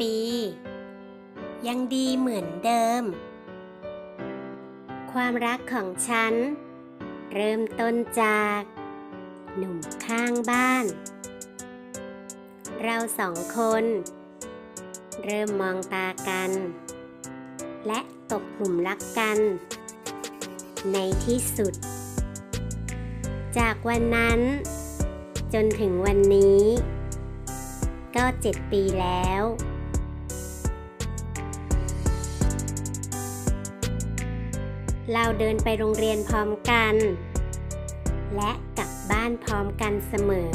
ปี ยังดีเหมือนเดิม ความรักของฉัน เริ่มต้นจาก หนุ่มข้างบ้าน เราสองคน เริ่มมองตากัน และตกหลุมรักกัน ในที่สุด จากวันนั้น จนถึงวันนี้ก็เจ็ดปีแล้ว เราเดินไปโรงเรียนพร้อมกัน และกลับบ้านพร้อมกันเสมอ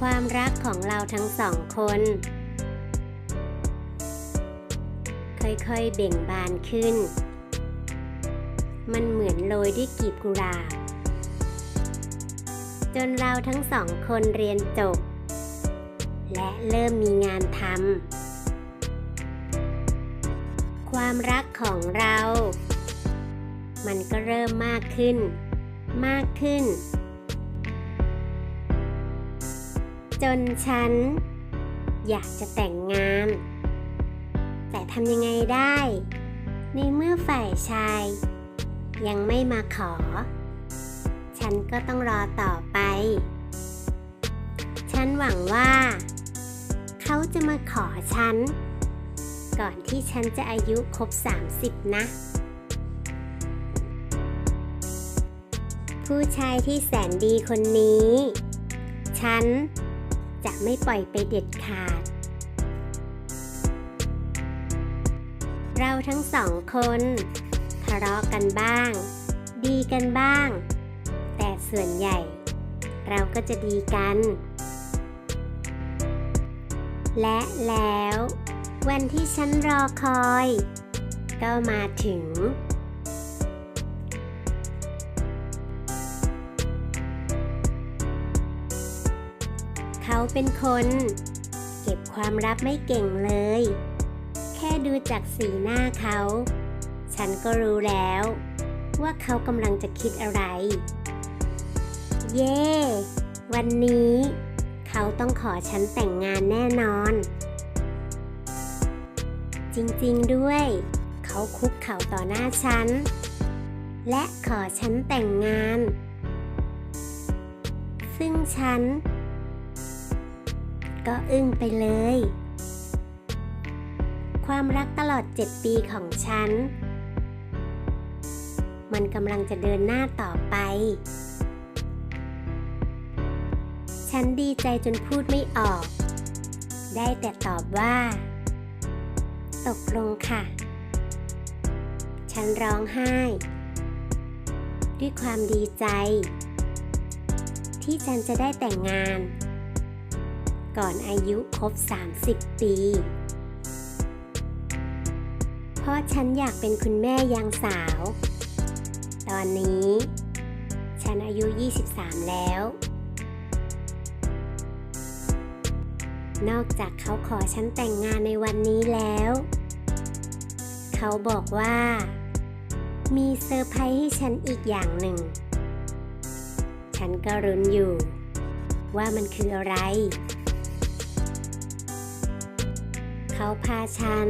ความรักของเราทั้งสองคน ค่อยๆเบ่งบานขึ้น มันเหมือนโรยด้วยกีบกุหลาบจนเราทั้งสองคนเรียนจบ และเริ่มมีงานทำ ความรักของเรา มันก็เริ่มมากขึ้น มากขึ้น จนฉัน อยากจะแต่งงาน แต่ทำยังไงได้ ในเมื่อฝ่ายชาย ยังไม่มาขอ ฉันก็ต้องรอต่อไป ฉันหวังว่า เขาจะมาขอฉัน ก่อนที่ฉันจะอายุครบ 30 นะ ผู้ชายที่แสนดีคนนี้ ฉันจะไม่ปล่อยไปเด็ดขาด เราทั้งสองคนทะเลาะกันบ้าง ดีกันบ้าง แต่ส่วนใหญ่ เราก็จะดีกัน และแล้ว วันที่ฉันรอคอย ก็มาถึง เขาเป็นคน เก็บความลับไม่เก่งเลย แค่ดูจากสีหน้าเขา ฉันก็รู้แล้ว ว่าเขากำลังจะคิดอะไร เย่วันนี้ เขาต้องขอฉันแต่งงานแน่นอน จริงๆด้วย เขาคุกเข่าต่อหน้าฉัน และขอฉันแต่งงาน ซึ่งฉัน ก็อึ้งไปเลย ความรักตลอด7ปีของฉัน มันกำลังจะเดินหน้าต่อไป ฉันดีใจจนพูดไม่ออกได้แต่ตอบว่า ตกลงค่ะ ฉันร้องไห้ ด้วยความดีใจ ที่ฉันจะได้แต่งงาน ก่อนอายุครบ 30 ปี เพราะฉันอยากเป็นคุณแม่ยังสาว ตอนนี้ ฉันอายุ 23 แล้วนอกจากเขาขอฉันแต่งงานในวันนี้แล้ว เขาบอกว่า มีเซอร์ไพรส์ให้ฉันอีกอย่างหนึ่ง ฉันก็รุนอยู่ ว่ามันคืออะไร เขาพาฉัน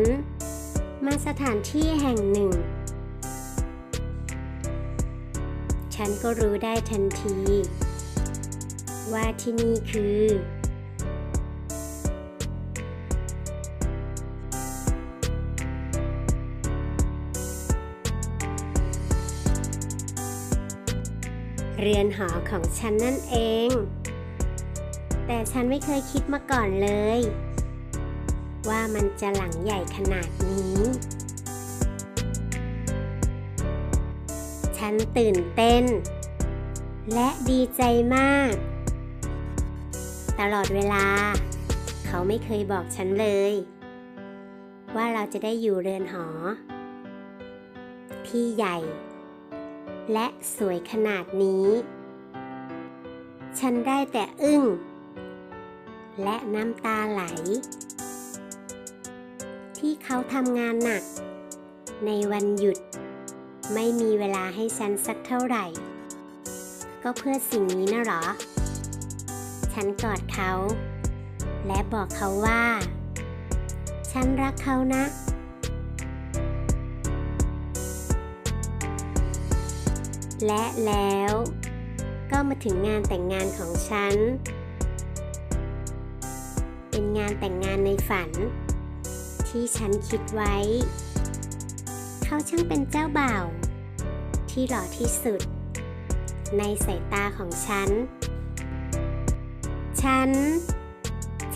มาสถานที่แห่งหนึ่ง ฉันก็รู้ได้ทันที ว่าที่นี่คือ เรือนหอของฉันนั่นเอง แต่ฉันไม่เคยคิดมาก่อนเลย ว่ามันจะหลังใหญ่ขนาดนี้ ฉันตื่นเต้น และดีใจมาก ตลอดเวลา เขาไม่เคยบอกฉันเลย ว่าเราจะได้อยู่เรือนหอ ที่ใหญ่ และสวยขนาดนี้ ฉันได้แต่อึ้ง และน้ำตาไหล ที่เขาทำงานหนัก ในวันหยุด ไม่มีเวลาให้ฉันสักเท่าไหร่ ก็เพื่อสิ่งนี้นะหรอ ฉันกอดเขา และบอกเขาว่า ฉันรักเขานะ และแล้ว ก็มาถึงงานแต่งงานของฉัน เป็นงานแต่งงานในฝัน ที่ฉันคิดไว้ เขาช่างเป็นเจ้าบ่าวที่หล่อที่สุด ในสายตาของฉัน ฉัน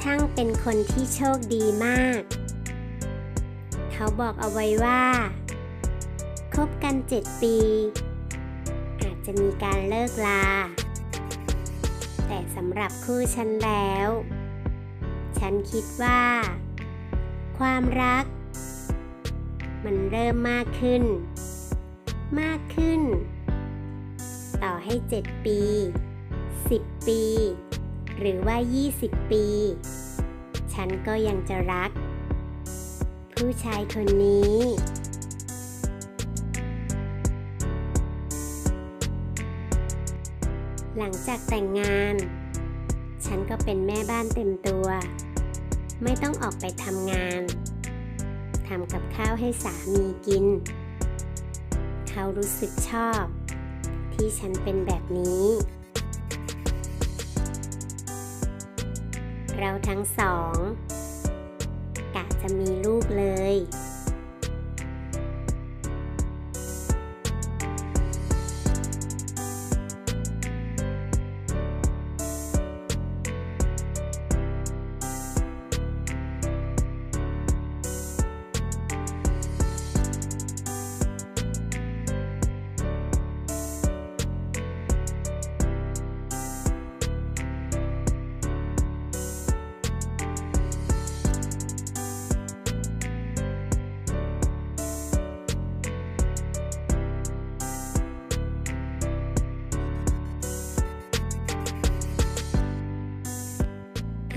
ช่างเป็นคนที่โชคดีมาก เขาบอกเอาไว้ว่าคบกันเจ็ดปี จะมีการเลิกลา แต่สำหรับคู่ฉันแล้ว ฉันคิดว่า ความรัก มันเริ่มมากขึ้น มากขึ้น ต่อให้ 7 ปี 10 ปี หรือว่า 20 ปี ฉันก็ยังจะรัก ผู้ชายคนนี้ หลังจากแต่งงาน ฉันก็เป็นแม่บ้านเต็มตัว ไม่ต้องออกไปทำงานทำกับข้าวให้สามีกิน เขารู้สึกชอบ ที่ฉันเป็นแบบนี้ เราทั้งสองกะจะมีลูกเลย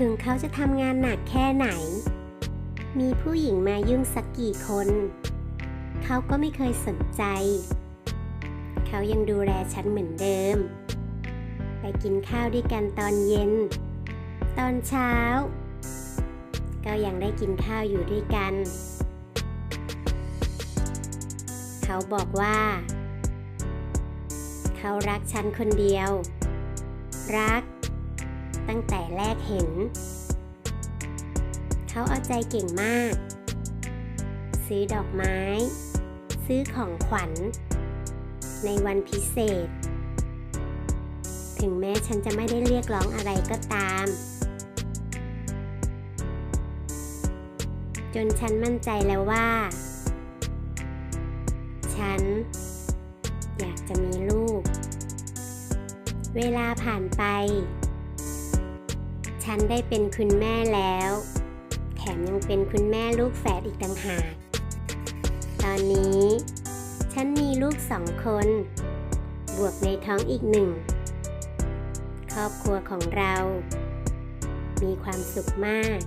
ถึงเขาจะทำงานหนักแค่ไหน มีผู้หญิงมายุ่งสักกี่คน เขาก็ไม่เคยสนใจ เขายังดูแลฉันเหมือนเดิม ไปกินข้าวด้วยกันตอนเย็น ตอนเช้า ก็ยังได้กินข้าวอยู่ด้วยกัน เขาบอกว่า เขารักฉันคนเดียว รัก ตั้งแต่แรกเห็น เขาเอาใจเก่งมาก ซื้อดอกไม้ ซื้อของขวัญ ในวันพิเศษ ถึงแม้ฉันจะไม่ได้เรียกร้องอะไรก็ตาม จนฉันมั่นใจแล้วว่า ฉัน อยากจะมีลูกเวลาผ่านไป ฉันได้เป็นคุณแม่แล้ว แถมยังเป็นคุณแม่ลูกแฝดอีกต่างหาก ตอนนี้ ฉันมีลูกสองคน บวกในท้องอีกหนึ่ง ครอบครัวของเรา มีความสุขมาก